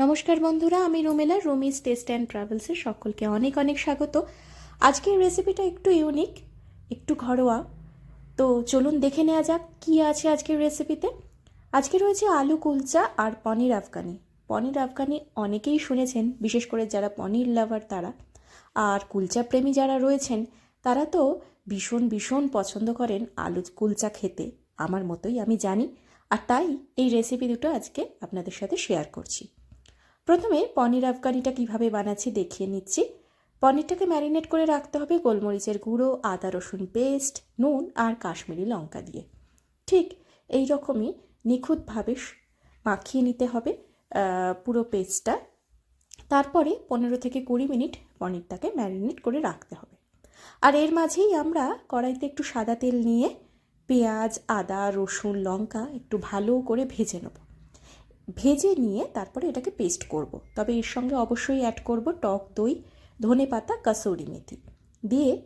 নমস্কার বন্ধুরা, আমি রুমেলা রুমিস টেস্ট অ্যান্ড ট্রাভেলসের সকলকে অনেক অনেক স্বাগত। আজকের রেসিপিটা একটু ইউনিক, একটু ঘরোয়া। তো চলুন দেখে নেওয়া যাক কী আছে আজকের রেসিপিতে। আজকে রয়েছে আলু কুলচা আর পনির আফগানি। পনির আফগানি অনেকেই শুনেছেন, বিশেষ করে যারা পনির লাভার তারা। আর কুলচা প্রেমী যারা রয়েছেন, তারা তো ভীষণ ভীষণ পছন্দ করেন আলু কুলচা খেতে। আমার মতোই আমি জানি। আর তাই এই রেসিপি দুটো আজকে আপনাদের সাথে শেয়ার করছি। প্রথমে পনির আফগানিটা কীভাবে বানাচ্ছি দেখিয়ে নিচ্ছি। পনিরটাকে ম্যারিনেট করে রাখতে হবে গোলমরিচের গুঁড়ো, আদা, রসুন পেস্ট, নুন আর কাশ্মীরি লঙ্কা দিয়ে। ঠিক এই রকমই নিখুঁতভাবে মাখিয়ে নিতে হবে পুরো পেস্টটা। তারপরে পনেরো থেকে কুড়ি মিনিট পনিরটাকে ম্যারিনেট করে রাখতে হবে। আর এর মাঝেই আমরা কড়াইতে একটু সাদা তেল নিয়ে পেঁয়াজ, আদা, রসুন, লঙ্কা একটু ভালো করে ভেজে নেব। ভেজে নিয়ে তারপরে এটাকে পেস্ট করব। তবে এর সঙ্গে অবশ্যই অ্যাড করব টক দই, ধনে পাতা, কাসৌরি মেথি। দিয়ে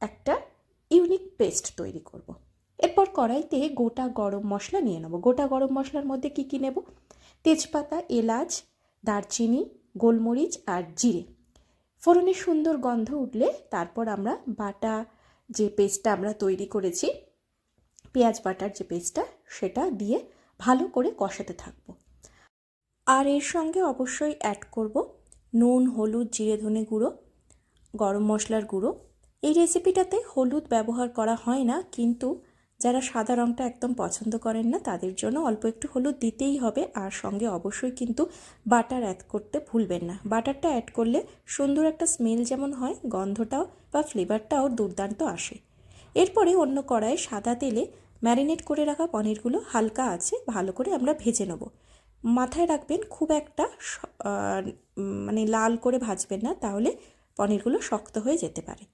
একটা ইউনিক পেস্ট তৈরি করব। এরপর কড়াইতে গোটা গরম মশলা নিয়ে নেব। গোটা গরম মশলার মধ্যে কি কী নেব? তেজপাতা, এলাচ, দারচিনি, গোলমরিচ আর জিরে। ফোড়নের সুন্দর গন্ধ উঠলে তারপর আমরা বাটা যে পেস্টটা আমরা তৈরি করেছি, পেঁয়াজ বাটার যে পেস্টটা সেটা দিয়ে ভালো করে কষাতে থাকব। আর এর সঙ্গে অবশ্যই অ্যাড করব নুন, হলুদ, জিরে, ধনে গুঁড়ো, গরম মশলার গুঁড়ো। এই রেসিপিটাতে হলুদ ব্যবহার করা হয় না, কিন্তু যারা সাদা রঙটা একদম পছন্দ করেন না, তাদের জন্য অল্প একটু হলুদ দিতেই হবে। আর সঙ্গে অবশ্যই কিন্তু বাটার অ্যাড করতে ভুলবেন না। বাটারটা অ্যাড করলে সুন্দর একটা স্মেল যেমন হয়, গন্ধটাও বা ফ্লেভারটাও দুর্দান্ত আসে। এরপরে অন্য কড়াইয়ে সাদা তেলে ম্যারিনেট করে রাখা পনিরগুলো হালকা আছে ভালো করে আমরা ভেজে নেব। মাথায় রাখবেন খুব একটা মানে লাল করে ভাজবেন না, তাহলে পনিরগুলো শক্ত হয়ে যেতে পারে।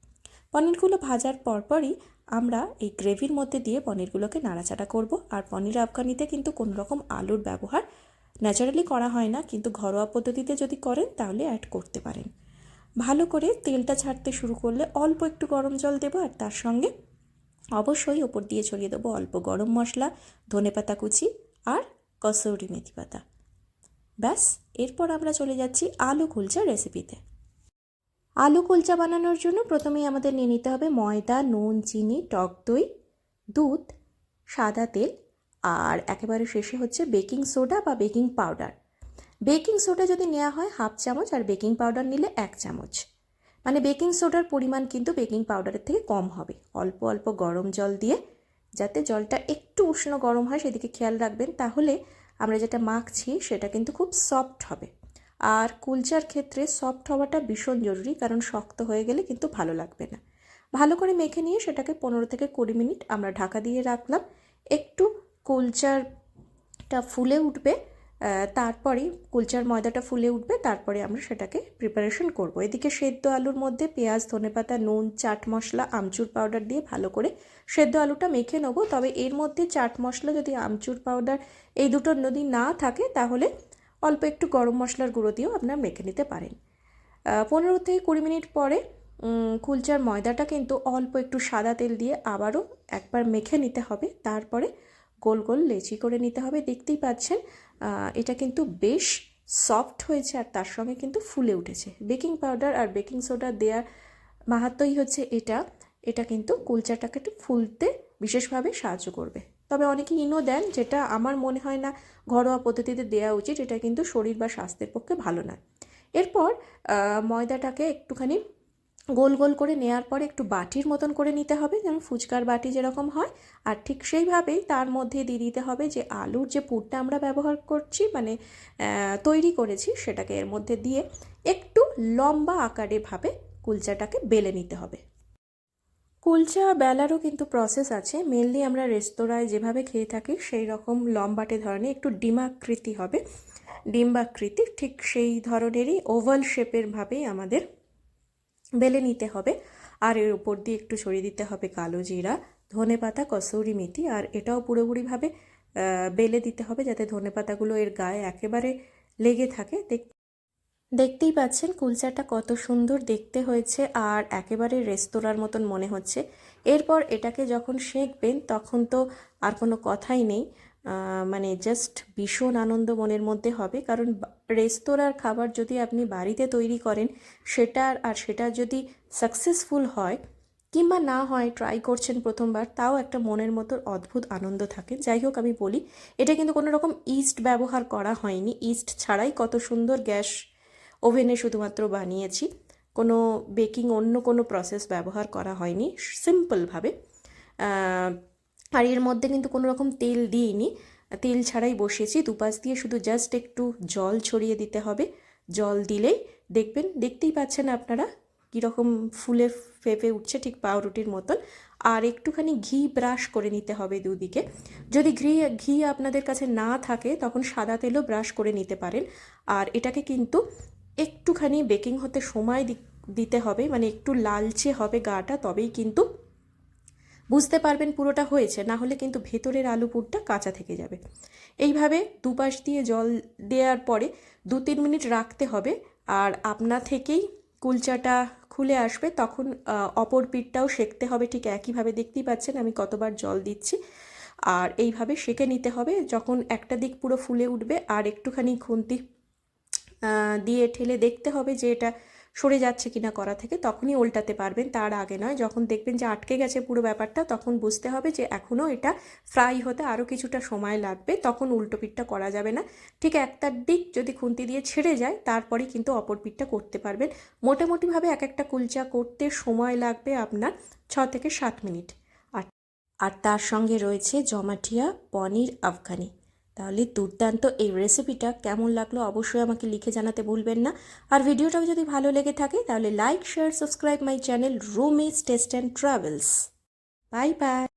পনিরগুলো ভাজার পরপরই আমরা এই গ্রেভির মধ্যে দিয়ে পনিরগুলোকে নাড়াচাড়া করব। আর পনির আফগানিতে কিন্তু কোনো রকম আলুর ব্যবহার ন্যাচারালি করা হয় না, কিন্তু ঘরোয়া পদ্ধতিতে যদি করেন, তাহলে অ্যাড করতে পারেন। ভালো করে তেলটা ছাড়তে শুরু করলে অল্প একটু গরম জল দেবো, আর তার সঙ্গে অবশ্যই ওপর দিয়ে ছড়িয়ে দেবো অল্প গরম মশলা, ধনেপাতা কুচি, আর কসৌরি মেথি পাতা। ব্যাস, এরপর আমরা চলে যাচ্ছি আলু কুলচা রেসিপিতে। আলু কুলচা বানানোর জন্য প্রথমেই আমাদের নিয়ে নিতে হবে ময়দা, নুন, চিনি, টক দই, দুধ, সাদা তেল, আর একেবারে শেষে হচ্ছে বেকিং সোডা বা বেকিং পাউডার। বেকিং সোডা যদি নেওয়া হয় হাফ চামচ, আর বেকিং পাউডার নিলে এক চামচ। মানে বেকিং সোডার পরিমাণ কিন্তু বেকিং পাউডারের থেকে কম হবে। অল্প অল্প গরম জল দিয়ে যাতে জলটা একটু উষ্ণ গরম হয় সেদিকে খেয়াল রাখবেন, তাহলে আমরা যেটা মাখছি সেটা কিন্তু খুব সফট হবে। আর কুলচার ক্ষেত্রে সফট হওয়াটা ভীষণ জরুরি, কারণ শক্ত হয়ে গেলে কিন্তু ভালো লাগবে না। ভালো করে মেখে নিয়ে সেটাকে পনেরো থেকে কুড়ি মিনিট আমরা ঢাকা দিয়ে রাখলাম। একটু কুলচারটা ফুলে উঠবে আহ, তারপরেই কুলচার ময়দাটা ফুলে উঠবে তারপরে আমরা সেটাকে প্রিপারেশন করব। এদিকে সেদ্ধ আলুর মধ্যে পেঁয়াজ ধনেপাতা নুন চাট মশলা আমচুর পাউডার দিয়ে ভালো করে সেদ্ধ আলুটা মেখে নেব। তবে এর মধ্যে চাট মশলা যদি আমচুর পাউডার এই দুটো যদি না থাকে তাহলে অল্প একটু গরম মশলার গুঁড়ো দিয়েও আপনার মেখে নিতে পারেন। পনেরো থেকে কুড়ি মিনিট পরে কুলচার ময়দাটা কিন্তু অল্প একটু সাদা তেল দিয়ে আবারও একবার মেখে নিতে হবে। তারপরে গোল গোল লেচি করে নিতে হবে। দেখতেই পাচ্ছেন এটা কিন্তু বেশ সফট হয়েছে আর তার সঙ্গে কিন্তু ফুলে উঠেছে। বেকিং পাউডার আর বেকিং সোডা দেওয়ার মাহাত্মই হচ্ছে এটা। এটা কিন্তু কুলচাটাকে একটু ফুলতে বিশেষভাবে সাহায্য করবে। তবে অনেকে ইনো দেন, যেটা আমার মনে হয় না ঘরোয়া পদ্ধতিতে দেওয়া উচিত। এটা কিন্তু শরীর বা স্বাস্থ্যের পক্ষে ভালো নয়। এরপর ময়দাটাকে একটুখানি গোল গোল করে নেওয়ার পরে একটু বাটির মতন করে নিতে হবে যেমন ফুচকার বাটি যেরকম হয়। আর ঠিক সেইভাবেই তার মধ্যে দিয়ে দিতে হবে যে আলুর যে পুরটা আমরা ব্যবহার করছি মানে তৈরি করেছি সেটাকে এর মধ্যে দিয়ে একটু লম্বা আকারে ভাবে কুলচাটাকে বেলে নিতে হবে। কুলচা বেলারও কিন্তু প্রসেস আছে। মেনলি আমরা রেস্তোরাঁয় যেভাবে খেয়ে থাকি সেই রকম লম্বাটে ধরনের একটু ডিমাকৃতি হবে। ডিম্বাকৃতি ঠিক সেই ধরনেরই ওভাল শেপের ভাবেই আমাদের বেলে নিতে হবে। আর এর উপর দিয়ে একটু ছড়িয়ে দিতে হবে কালো জিরা ধনে পাতা কসৌরি মেথি, আর এটাও পুরোপুরিভাবে বেলে দিতে হবে যাতে ধনে পাতাগুলো এর গায়ে একেবারে লেগে থাকে। দেখ, দেখতেই পাচ্ছেন কুলচাটা কত সুন্দর দেখতে হয়েছে আর একেবারে রেস্তোরাঁর মতন মনে হচ্ছে। এরপর এটাকে যখন সেঁকবেন তখন তো আর কোনো কথাই নেই। মানে জাস্ট ভীষণ আনন্দ মনের মধ্যে হবে। কারণ রেস্তোরাঁর খাবার যদি আপনি বাড়িতে তৈরি করেন সেটার আর সেটা যদি সাকসেসফুল হয়, কিংবা না হয় ট্রাই করছেন প্রথমবার, তাও একটা মনের মতো অদ্ভুত আনন্দ থাকে। যাই হোক, আমি বলি, এটা কিন্তু কোনো রকম ইস্ট ব্যবহার করা হয়নি। ইস্ট ছাড়াই কত সুন্দর গ্যাস ওভেনে শুধুমাত্র বানিয়েছি। কোনো বেকিং অন্য কোনো প্রসেস ব্যবহার করা হয়নি সিম্পলভাবে আর এর মধ্যে কিন্তু কোনো রকম তেল দিইনি। তেল ছাড়াই বসিয়েছি দুপাশ দিয়ে শুধু জাস্ট একটু জল ছড়িয়ে দিতে হবে। জল দিলেই দেখবেন, দেখতেই পাচ্ছেন আপনারা কীরকম ফুলে ফেপে উঠছে ঠিক পাউরুটির মতন। আর একটুখানি ঘি ব্রাশ করে নিতে হবে দুদিকে। যদি ঘি ঘি আপনাদের কাছে না থাকে তখন সাদা তেলও ব্রাশ করে নিতে পারেন। আর এটাকে কিন্তু একটুখানি বেকিং হতে সময় দিতে হবে। মানে একটু লালচে হবে গাটা, তবেই কিন্তু বুঝতে পারবেন পুরোটা হয়েছে, না হলে কিন্তু ভেতরের আলু পুরটা কাঁচা থেকে যাবে। এইভাবে দুপাশ দিয়ে জল দেওয়ার পরে দু তিন মিনিট রাখতে হবে আর আপনা থেকেই কুলচাটা খুলে আসবে, তখন অপর পিঠটাও সেঁকতে হবে, ঠিক একইভাবে দেখতেই পাচ্ছেন আমি কতবার জল দিচ্ছি। আর এইভাবে সেঁকে নিতে হবে, যখন একটা দিক পুরো ফুলে উঠবে আর একটুখানি খুন্তি দিয়ে ঠেলে দেখতে হবে যে এটা সরে যাচ্ছে কিনা করা থেকে তখনই উল্টাতে পারবেন, তার আগে নয়। যখন দেখবেন যে আটকে গেছে পুরো ব্যাপারটা, তখন বুঝতে হবে যে এখনও এটা ফ্রাই হতে আরও কিছুটা সময় লাগবে, তখন উল্টো পিঠটা করা যাবে না। ঠিক একটার দিক যদি খুন্তি দিয়ে ছেড়ে যায়, তারপরেই কিন্তু অপর পিঠটা করতে পারবেন। মোটামুটিভাবে এক একটা কুলচা করতে সময় লাগবে আপনার ছ থেকে সাত মিনিট। আর আর তার সঙ্গে রয়েছে জমাটিয়া পনির আফগানি। তাহলে দুর্দান্ত এই রেসিপিটা কেমন লাগল অবশ্যই আমাকে লিখে জানাতে ভুলবেন না। আর ভিডিওটাও যদি ভালো লেগে থাকে, তাহলে like share subscribe my channel Rumi's taste and travels bye bye